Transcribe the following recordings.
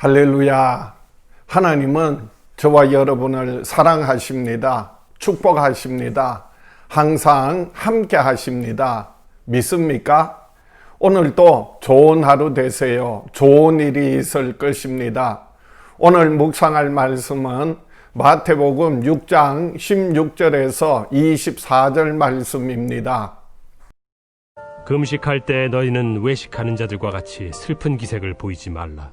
할렐루야. 하나님은 저와 여러분을 사랑하십니다. 축복하십니다. 항상 함께 하십니다. 믿습니까? 오늘도 좋은 하루 되세요. 좋은 일이 있을 것입니다. 오늘 묵상할 말씀은 마태복음 6장 16절에서 24절 말씀입니다. 금식할 때 너희는 외식하는 자들과 같이 슬픈 기색을 보이지 말라.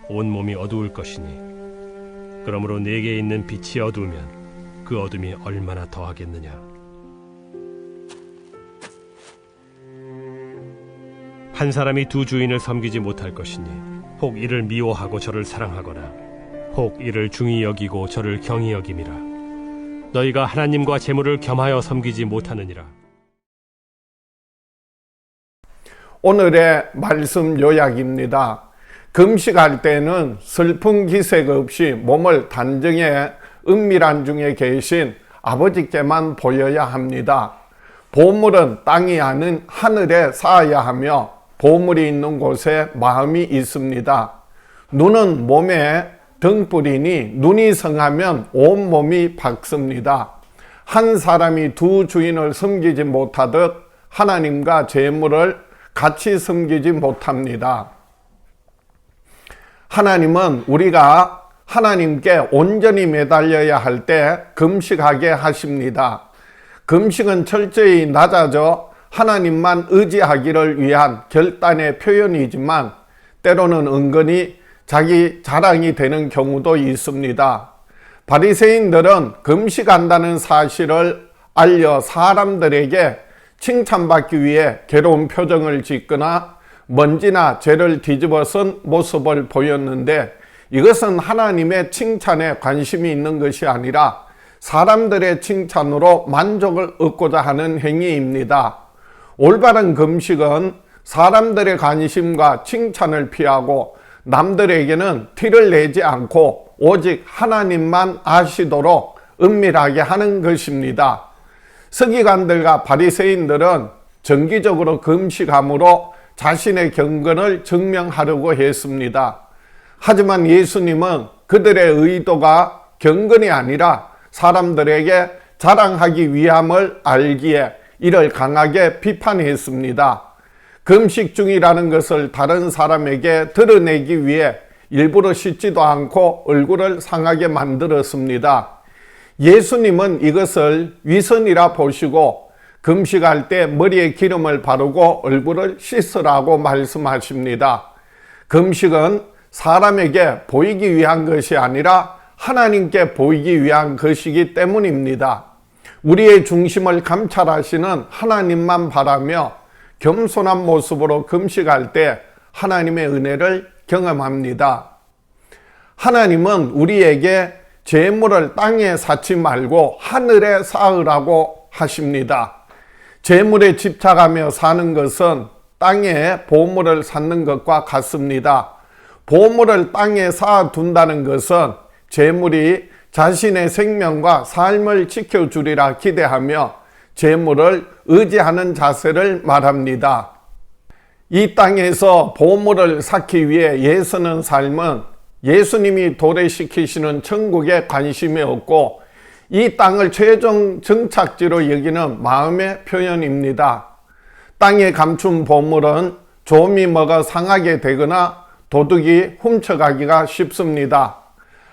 온 몸이 어두울 것이니 그러므로 내게 있는 빛이 어두우면 그 어둠이 얼마나 더하겠느냐? 한 사람이 두 주인을 섬기지 못할 것이니 혹 이를 미워하고 저를 사랑하거나 혹 이를 중히 여기고 저를 경히 여김이라. 너희가 하나님과 재물을 겸하여 섬기지 못하느니라. 오늘의 말씀 요약입니다. 금식할 때는 슬픈 기색 없이 몸을 단정해 은밀한 중에 계신 아버지께만 보여야 합니다. 보물은 땅이 아닌 하늘에 쌓아야 하며 보물이 있는 곳에 마음이 있습니다. 눈은 몸에 등불이니 눈이 성하면 온 몸이 밝습니다. 한 사람이 두 주인을 섬기지 못하듯 하나님과 재물을 같이 섬기지 못합니다. 하나님은 우리가 하나님께 온전히 매달려야 할 때 금식하게 하십니다. 금식은 철저히 낮아져 하나님만 의지하기를 위한 결단의 표현이지만 때로는 은근히 자기 자랑이 되는 경우도 있습니다. 바리새인들은 금식한다는 사실을 알려 사람들에게 칭찬받기 위해 괴로운 표정을 짓거나 먼지나 죄를 뒤집어 쓴 모습을 보였는데 이것은 하나님의 칭찬에 관심이 있는 것이 아니라 사람들의 칭찬으로 만족을 얻고자 하는 행위입니다. 올바른 금식은 사람들의 관심과 칭찬을 피하고 남들에게는 티를 내지 않고 오직 하나님만 아시도록 은밀하게 하는 것입니다. 서기관들과 바리새인들은 정기적으로 금식함으로 자신의 경건을 증명하려고 했습니다. 하지만 예수님은 그들의 의도가 경건이 아니라 사람들에게 자랑하기 위함을 알기에 이를 강하게 비판했습니다. 금식 중이라는 것을 다른 사람에게 드러내기 위해 일부러 씻지도 않고 얼굴을 상하게 만들었습니다. 예수님은 이것을 위선이라 보시고 금식할 때 머리에 기름을 바르고 얼굴을 씻으라고 말씀하십니다. 금식은 사람에게 보이기 위한 것이 아니라 하나님께 보이기 위한 것이기 때문입니다. 우리의 중심을 감찰하시는 하나님만 바라며 겸손한 모습으로 금식할 때 하나님의 은혜를 경험합니다. 하나님은 우리에게 재물을 땅에 쌓지 말고 하늘에 쌓으라고 하십니다. 재물에 집착하며 사는 것은 땅에 보물을 쌓는 것과 같습니다. 보물을 땅에 쌓아둔다는 것은 재물이 자신의 생명과 삶을 지켜주리라 기대하며 재물을 의지하는 자세를 말합니다. 이 땅에서 보물을 쌓기 위해 예수는 삶은 예수님이 도래시키시는 천국에 관심이 없고 이 땅을 최종 정착지로 여기는 마음의 표현입니다. 땅에 감춘 보물은 좀이 먹어 상하게 되거나 도둑이 훔쳐가기가 쉽습니다.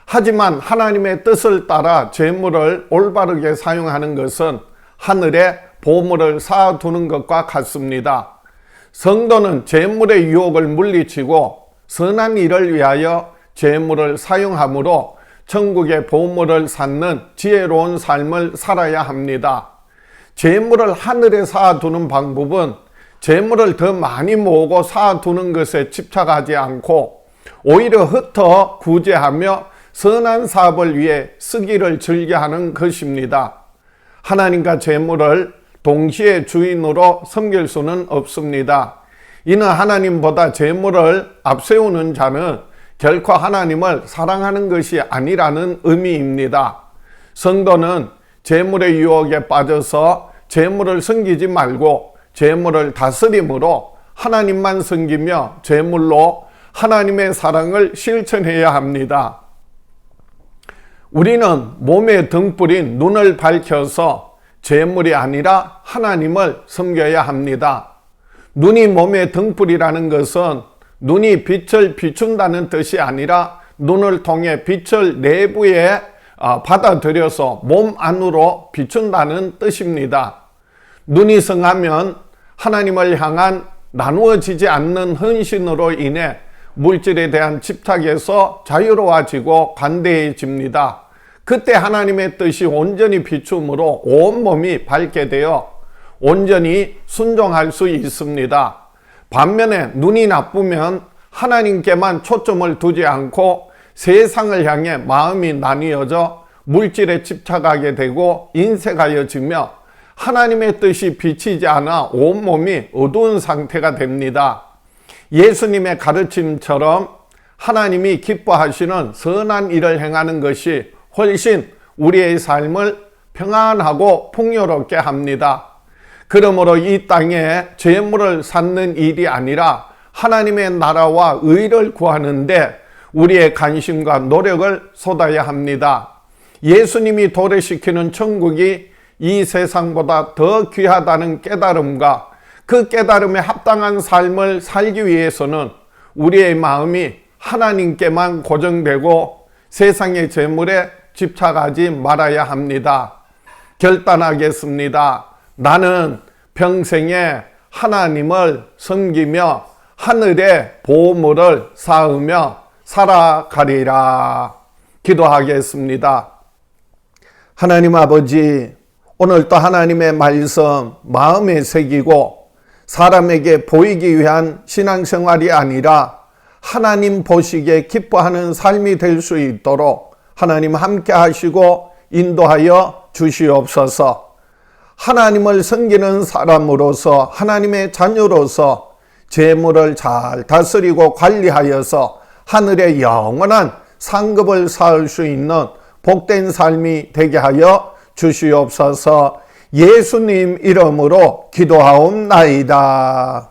하지만 하나님의 뜻을 따라 재물을 올바르게 사용하는 것은 하늘에 보물을 쌓아두는 것과 같습니다. 성도는 재물의 유혹을 물리치고 선한 일을 위하여 재물을 사용함으로 천국의 보물을 쌓는 지혜로운 삶을 살아야 합니다. 재물을 하늘에 쌓아두는 방법은 재물을 더 많이 모으고 쌓아두는 것에 집착하지 않고 오히려 흩어 구제하며 선한 사업을 위해 쓰기를 즐겨 하는 것입니다. 하나님과 재물을 동시에 주인으로 섬길 수는 없습니다. 이는 하나님보다 재물을 앞세우는 자는 결코 하나님을 사랑하는 것이 아니라는 의미입니다. 성도는 재물의 유혹에 빠져서 재물을 섬기지 말고 재물을 다스림으로 하나님만 섬기며 재물로 하나님의 사랑을 실천해야 합니다. 우리는 몸의 등불인 눈을 밝혀서 재물이 아니라 하나님을 섬겨야 합니다. 눈이 몸의 등불이라는 것은 눈이 빛을 비춘다는 뜻이 아니라 눈을 통해 빛을 내부에 아, 받아들여서 몸 안으로 비춘다는 뜻입니다. 눈이 성하면 하나님을 향한 나누어지지 않는 헌신으로 인해 물질에 대한 집착에서 자유로워지고 관대해집니다. 그때 하나님의 뜻이 온전히 비춤으로 온몸이 밝게 되어 온전히 순종할 수 있습니다. 반면에 눈이 나쁘면 하나님께만 초점을 두지 않고 세상을 향해 마음이 나뉘어져 물질에 집착하게 되고 인색하여지며 하나님의 뜻이 비치지 않아 온몸이 어두운 상태가 됩니다. 예수님의 가르침처럼 하나님이 기뻐하시는 선한 일을 행하는 것이 훨씬 우리의 삶을 평안하고 풍요롭게 합니다. 그러므로 이 땅에 재물을 쌓는 일이 아니라 하나님의 나라와 의를 구하는데 우리의 관심과 노력을 쏟아야 합니다. 예수님이 도래시키는 천국이 이 세상보다 더 귀하다는 깨달음과 그 깨달음에 합당한 삶을 살기 위해서는 우리의 마음이 하나님께만 고정되고 세상의 재물에 집착하지 말아야 합니다. 결단하겠습니다. 나는 평생에 하나님을 섬기며 하늘의 보물을 쌓으며 살아가리라. 기도하겠습니다. 하나님 아버지, 오늘 또 하나님의 말씀 마음에 새기고 사람에게 보이기 위한 신앙생활이 아니라 하나님 보시기에 기뻐하는 삶이 될 수 있도록 하나님 함께 하시고 인도하여 주시옵소서. 하나님을 섬기는 사람으로서 하나님의 자녀로서 재물을 잘 다스리고 관리하여서 하늘의 영원한 상급을 쌓을 수 있는 복된 삶이 되게 하여 주시옵소서 예수님 이름으로 기도하옵나이다.